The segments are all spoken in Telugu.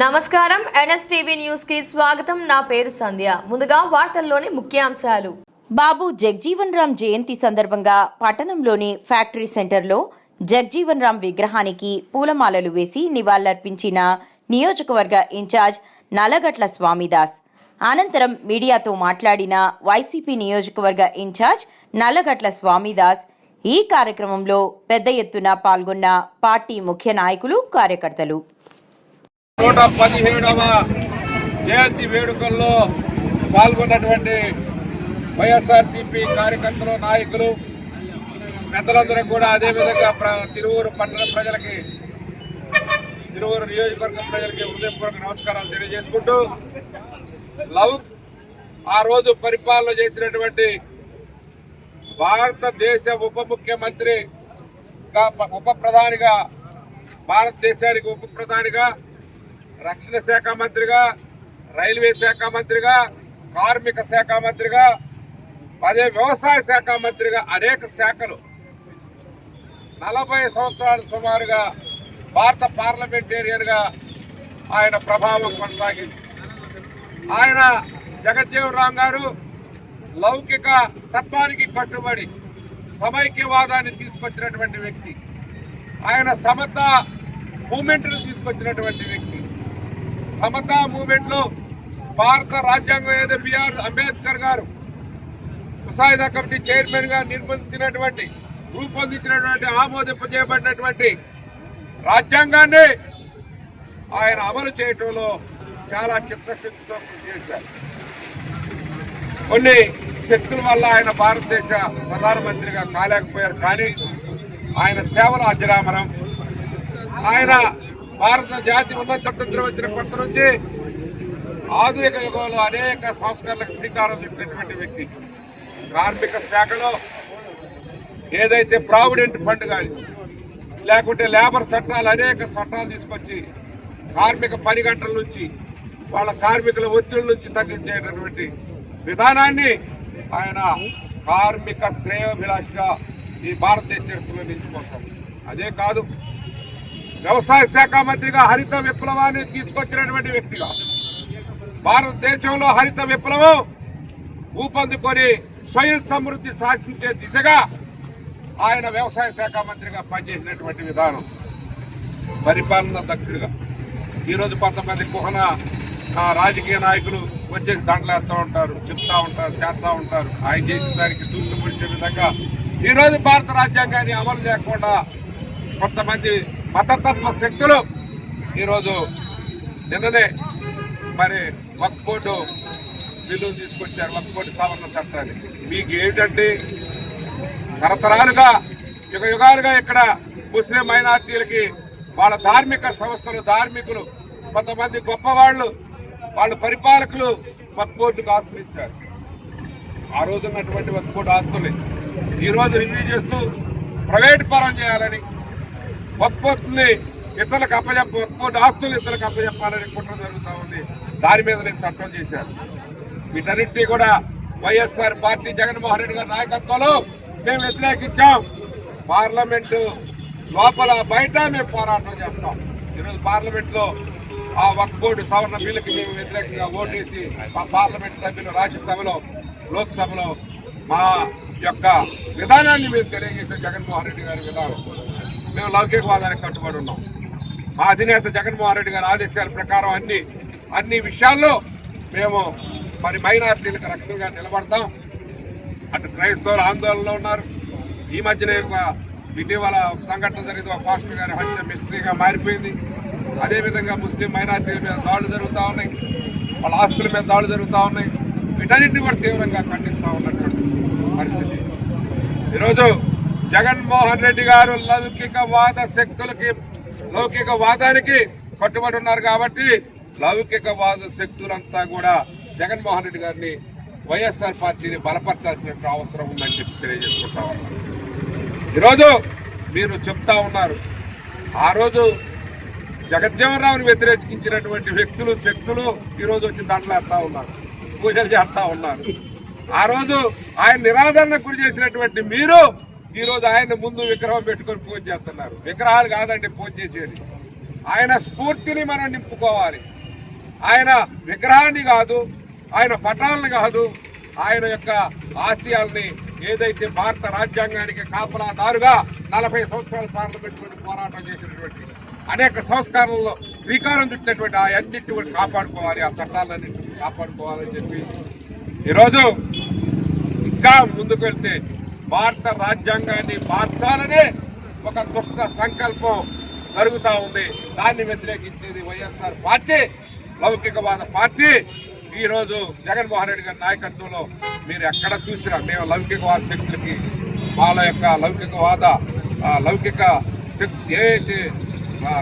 నమస్కారం. ఎన్ఎస్టీవీ న్యూస్కి స్వాగతం. నా పేరు సంధ్య. ముందుగా వార్తల్లోని ముఖ్యాంశాలు. బాబు జగ్జీవన్ రామ్ జయంతి సందర్భంగా పట్టణంలోని ఫ్యాక్టరీ సెంటర్లో జగ్జీవన్ రామ్ విగ్రహానికి పూలమాలలు వేసి నివాళులర్పించిన నియోజకవర్గ ఇన్ఛార్జ్ నల్లగట్ల స్వామిదాస్. అనంతరం మీడియాతో మాట్లాడిన వైసీపీ నియోజకవర్గ ఇన్ఛార్జ్ నల్లగట్ల స్వామిదాస్. ఈ కార్యక్రమంలో పెద్ద ఎత్తున పాల్గొన్న పార్టీ ముఖ్య నాయకులు కార్యకర్తలు. నూట పదిహేడవ జయంతి వేడుకల్లో పాల్గొన్నటువంటి వైఎస్ఆర్సీపీ కార్యకర్తలు నాయకులు పెద్దలందరూ కూడా అదేవిధంగా తిరువూరు పట్టణ ప్రజలకి తిరువూరు నియోజకవర్గం ప్రజలకి హృదయపూర్వక నమస్కారాలు తెలియజేసుకుంటూ లవ్ ఆ రోజు పరిపాలన చేసినటువంటి భారతదేశ ఉప ముఖ్యమంత్రిగా ఉప ప్రధానిగా భారతదేశానికి ఉప ప్రధానిగా రక్షణ శాఖ మంత్రిగా రైల్వే శాఖ మంత్రిగా కార్మిక శాఖ మంత్రిగా అదే వ్యవసాయ శాఖ మంత్రిగా అనేక శాఖలు. నలభై సంవత్సరాలు సుమారుగా భారత పార్లమెంటేరియన్గా ఆయన ప్రభావం కొనసాగింది. ఆయన జగజ్జీవన్ గారు లౌకిక తత్వానికి కట్టుబడి సమైక్యవాదాన్ని తీసుకొచ్చినటువంటి వ్యక్తి. ఆయన సమత మూమెంట్ను తీసుకొచ్చినటువంటి వ్యక్తి. సమతా మూమెంట్లో భారత రాజ్యాంగం ఏదో బిఆర్ అంబేద్కర్ గారు ముసాయిదా కమిటీ చైర్మన్గా నిర్బంధించినటువంటి రూపొందించినటువంటి ఆమోదింపజేయబడినటువంటి రాజ్యాంగాన్ని ఆయన అమలు చేయటంలో చాలా చిత్తశుద్ధితో కృషి చేశారు. కొన్ని శక్తుల వల్ల ఆయన భారతదేశ ప్రధానమంత్రిగా కాలేకపోయారు కానీ ఆయన సేవలు అజరామరం. ఆయన భారత జాతి ఉన్నతంత్రం వచ్చిన కొత్త నుంచి ఆధునిక యుగంలో అనేక సంస్కరణలకు శ్రీకారం చుట్టినటువంటి వ్యక్తి. కార్మిక శాఖలో ఏదైతే ప్రావిడెంట్ ఫండ్ కానీ లేకుంటే లేబర్ చట్టాలు అనేక చట్టాలు తీసుకొచ్చి కార్మిక పని గంటల నుంచి వాళ్ళ కార్మికుల ఒత్తిడి నుంచి తగ్గించేటటువంటి విధానాన్ని ఆయన కార్మిక శ్రేయోభిలాషిగా ఈ భారతదేశ చరిత్రలో నిలిచిపోతాం అదే కాదు వ్యవసాయ శాఖ మంత్రిగా హరిత విప్లవాన్ని తీసుకొచ్చినటువంటి వ్యక్తిగా భారతదేశంలో హరిత విప్లవం ఊపందుకొని స్వయం సమృద్ధి సాధించే దిశగా ఆయన వ్యవసాయ శాఖ మంత్రిగా పనిచేసినటువంటి విధానం. పరిపాలన దక్షుడిగా. ఈరోజు కొంతమంది కుహన రాజకీయ నాయకులు వచ్చేసి దండలేస్తూ ఉంటారు చెప్తా ఉంటారు చేస్తూ ఉంటారు. ఆయన చేసిన దానికి తూట్లు విధంగా ఈరోజు భారత రాజ్యాంగాన్ని అమలు చేయకుండా కొంతమంది మతతత్వ శక్తులు ఈరోజు నిన్ననే మరి వక్ బోర్డు బిల్లు తీసుకొచ్చారు వక్ బోర్డు సవరణ చట్టాన్ని మీకు ఏంటంటే తరతరాలుగా యుగ యుగాలుగా ఇక్కడ ముస్లిం మైనార్టీలకి వాళ్ళ ధార్మిక సంస్థలు ధార్మికులు కొంతమంది గొప్పవాళ్ళు వాళ్ళ పరిపాలకులు వక్ బోర్డుకు ఆస్తులు ఇచ్చారు. ఆ రోజు ఉన్నటువంటి వక్ బోర్డు ఆస్తులు ఈరోజు రివ్యూ చేస్తూ ప్రైవేట్ పరం చేయాలని వక్ ఇతరులకు అప్పచెప్ప వక్ ఆస్తులు ఇతరులకు అప్పచెప్పాలని కుట్ర జరుగుతూ ఉంది. దాని మీద నేను చట్టం చేశాను. వీటన్నింటినీ కూడా వైఎస్ఆర్ పార్టీ జగన్మోహన్ రెడ్డి గారి నాయకత్వంలో మేము వ్యతిరేకించాం. పార్లమెంటు లోపల బయట మేము పోరాటం చేస్తాం. ఈరోజు పార్లమెంట్లో ఆ వక్ బోర్డు సవరణ బిల్లుకి మేము వ్యతిరేకంగా ఓటేసి మా పార్లమెంట్ సభ్యులు రాజ్యసభలో లోక్సభలో మా యొక్క విధానాన్ని మేము తెలియజేసాం జగన్మోహన్ రెడ్డి గారి విధానం. మేము లౌకికవాదానికి కట్టుబడి ఉన్నాం. మా అధినేత జగన్మోహన్ రెడ్డి గారి ఆదేశాల ప్రకారం అన్ని అన్ని విషయాల్లో మేము మరి మైనార్టీలకు రక్షణగా నిలబడతాం. అటు క్రైస్తవులు ఆందోళనలో ఉన్నారు. ఈ మధ్యనే ఒక ఇటీవల ఒక సంఘటన జరిగింది. ఒక పాస్టర్ గారి హత్య మిస్టరీగా మారిపోయింది. అదేవిధంగా ముస్లిం మైనార్టీల మీద దాడులు జరుగుతూ ఉన్నాయి. వాళ్ళ ఆస్తుల మీద దాడులు జరుగుతూ ఉన్నాయి. వీటన్నింటినీ కూడా తీవ్రంగా ఖండిస్తూ ఉన్నటువంటి పరిస్థితి. ఈరోజు జగన్మోహన్ రెడ్డి గారు లౌకికవాద శక్తులకి లౌకిక వాదానికి కట్టుబడి ఉన్నారు కాబట్టి లౌకికవాద శక్తులంతా కూడా జగన్మోహన్ రెడ్డి గారిని వైఎస్ఆర్ పార్టీని బలపరచాల్సిన అవసరం ఉందని చెప్పి తెలియజేసుకుంటా ఉన్నారు ఈరోజు మీరు చెప్తా ఉన్నారు ఆ రోజు జగజ్జీవనరావుని వ్యతిరేకించినటువంటి వ్యక్తులు శక్తులు ఈరోజు వచ్చి దండలేస్తా ఉన్నారు పూజలు చేస్తా ఉన్నారు. ఆ రోజు ఆయన నిరాదరణకు గురి చేసినటువంటి మీరు ఈ రోజు ఆయన ముందు విగ్రహం పెట్టుకొని పూజ చేస్తున్నారు. విగ్రహాలు కాదండి పూజ చేసేది. ఆయన స్ఫూర్తిని మనం నింపుకోవాలి. ఆయన విగ్రహాన్ని కాదు ఆయన పటాలను కాదు ఆయన యొక్క ఆశయాల్ని ఏదైతే భారత రాజ్యాంగానికి కాపలాదారుగా నలభై సంవత్సరాల పార్లమెంట్ పోరాటం చేసినటువంటి అనేక సంస్కారాల్లో శ్రీకారం చుట్టినటువంటి ఆ అన్నింటి కాపాడుకోవాలి ఆ చట్టాలన్నింటినీ కాపాడుకోవాలని చెప్పి ఈరోజు ఇంకా ముందుకు వెళ్తే భారత రాజ్యాంగాన్ని మార్చాలనే ఒక దుష్ట సంకల్పం జరుగుతూ ఉంది. దాన్ని వ్యతిరేకించేది వైఎస్ఆర్ పార్టీ లౌకికవాద పార్టీ. ఈరోజు జగన్మోహన్ రెడ్డి గారి నాయకత్వంలో మీరు ఎక్కడ చూసినా మేము లౌకికవాద శక్తులకి వాళ్ళ యొక్క లౌకికవాద లౌకిక శక్తి ఏదైతే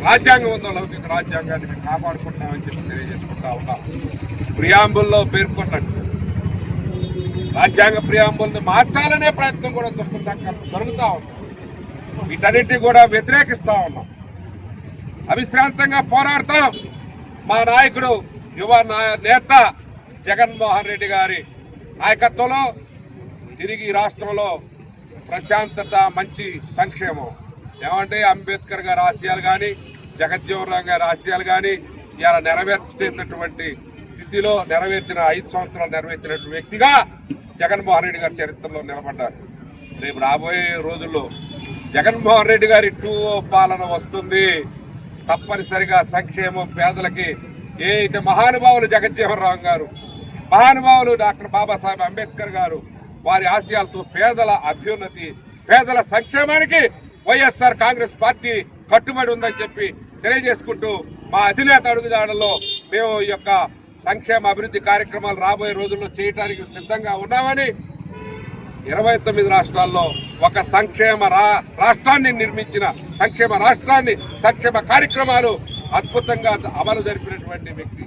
రాజ్యాంగం ఉందో లౌకిక రాజ్యాంగాన్ని మేము కాపాడుకుంటామని చెప్పి తెలియజేసుకుంటా ఉన్నాం. ప్రియాంబుల్లో పేర్కొన్నట్టు రాజ్యాంగ ప్రియాంబుల్ని మార్చాలనే ప్రయత్నం కూడా దుష్ట సంకల్పం జరుగుతూ ఉంది. వీటన్నిటిని కూడా వ్యతిరేకిస్తా ఉన్నాం. అవిశ్రాంతంగా పోరాడతాం. మా నాయకుడు యువ నాయ- నేత జగన్మోహన్ రెడ్డి గారి నాయకత్వంలో తిరిగి రాష్ట్రంలో ప్రశాంతత మంచి సంక్షేమం. ఏమంటే అంబేద్కర్ గారి ఆశయాలు కానీ జగజ్జీవన్ రామ్ గారి ఆశయాలు కానీ ఇలా నెరవేర్చేటటువంటి స్థితిలో నెరవేర్చిన ఐదు సంవత్సరాలు నెరవేర్చినటువంటి వ్యక్తిగా జగన్మోహన్ రెడ్డి గారి చరిత్రలో నిలబడ్డారు. రేపు రాబోయే రోజుల్లో జగన్మోహన్ రెడ్డి గారి టూ పాలన వస్తుంది. తప్పనిసరిగా సంక్షేమం పేదలకి ఏ అయితే మహానుభావులు జగజ్జీవన్ గారు మహానుభావులు డాక్టర్ బాబాసాహెబ్ అంబేద్కర్ గారు వారి ఆశయాలతో పేదల అభ్యున్నతి పేదల సంక్షేమానికి వైఎస్ఆర్ కాంగ్రెస్ పార్టీ కట్టుబడి ఉందని చెప్పి తెలియజేసుకుంటూ మా అధినేత అడుగుదాడలో మేము ఈ యొక్క సంక్షేమ అభివృద్ధి కార్యక్రమాలు రాబోయే రోజుల్లో చేయడానికి సిద్ధంగా ఉన్నామని ఇరవై తొమ్మిది రాష్ట్రాల్లో ఒక సంక్షేమ రా రాష్ట్రాన్ని నిర్మించిన సంక్షేమ రాష్ట్రాన్ని సంక్షేమ కార్యక్రమాలు అద్భుతంగా అమలు జరిపినటువంటి వ్యక్తి.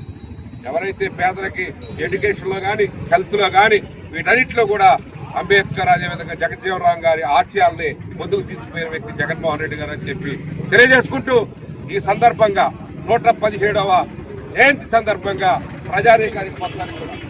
ఎవరైతే పేదలకి ఎడ్యుకేషన్లో కానీ హెల్త్లో కానీ వీటన్నిటిలో కూడా అంబేద్కర్ అదేవిధంగా జగజ్జీవనరామ్ గారి ఆశయాల్ని ముందుకు తీసుకుపోయిన వ్యక్తి జగన్మోహన్ రెడ్డి గారు అని చెప్పి తెలియజేసుకుంటూ ఈ సందర్భంగా నూట పదిహేడవ జయంతి సందర్భంగా ప్రజానీకానికి పత్రానికి కూడా